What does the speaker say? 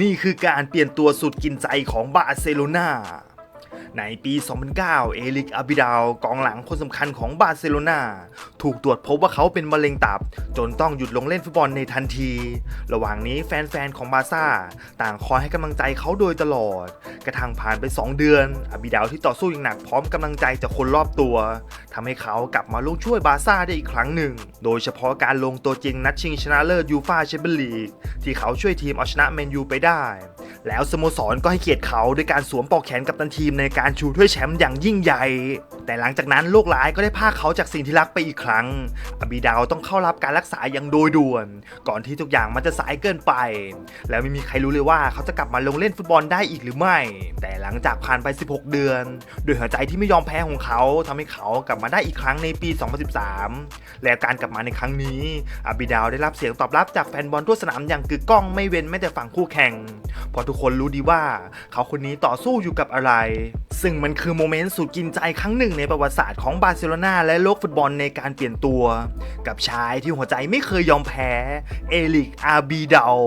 นี่คือการเปลี่ยนตัวสุดกินใจของบาร์เซโลนา ในปี 2009 เอลิกอาบิดาลกองหลังคนสำคัญของบาร์เซโลนาถูกตรวจพบว่าเขาเป็นมะเร็งตับ จนต้องหยุดลงเล่นฟุตบอลในทันที ระหว่างนี้แฟนๆ ของบาร์ซ่า ต่างคอยให้กำลังใจเขาโดยตลอด กระทั่งผ่านไป 2 เดือนอาบิดาลที่ต่อสู้อย่างหนักพร้อมกำลังใจจากคนรอบตัวทำให้เขากลับมาลงช่วยบาร์ซ่าได้อีกครั้งหนึ่ง โดยเฉพาะการลงตัวจริงนัดชิงชนะเลิศยูฟาแชมเปี้ยนลีกที่เขาช่วยทีมเอาชนะแมนยูไปได้ แล้วสโมสรก็ให้เกียรติเขาด้วยการสวมปอกแขนกับตันทีมในการชูถ้วยแชมป์อย่างยิ่งใหญ่ แต่หลังจากนั้นโรคร้ายก็ได้พาเขาจากสิ่งที่รักไปอีกครั้ง อบีดาวต้องเข้ารับการรักษาอย่างโดยด่วน ก่อนที่ทุกอย่างมันจะสายเกินไป แล้วไม่มีใครรู้เลยว่าเขาจะกลับมาลงเล่นฟุตบอลได้อีกหรือไม่ แต่หลังจากผ่านไป 16 เดือนด้วยหัวใจที่ไม่ยอมแพ้ของเขาทำให้เขากลับมาได้อีกครั้งในปี 2013 และการกลับมาในครั้งนี้อบิดาวได้รับเสียงตอบรับจากแฟนบอลทั่วสนามอย่างกึกก้องไม่เว้นแม้แต่ฝั่งคู่แข่ง เพราะทุกคนรู้ดีว่าเขาคนนี้ต่อสู้อยู่กับอะไร ซึ่งมันคือโมเมนต์สุดกินใจครั้งหนึ่งในประวัติศาสตร์ของบาร์เซโลนาและโลกฟุตบอลในการเปลี่ยนตัว กับชายที่หัวใจไม่เคยยอมแพ้ เอลิกอาบีเดาล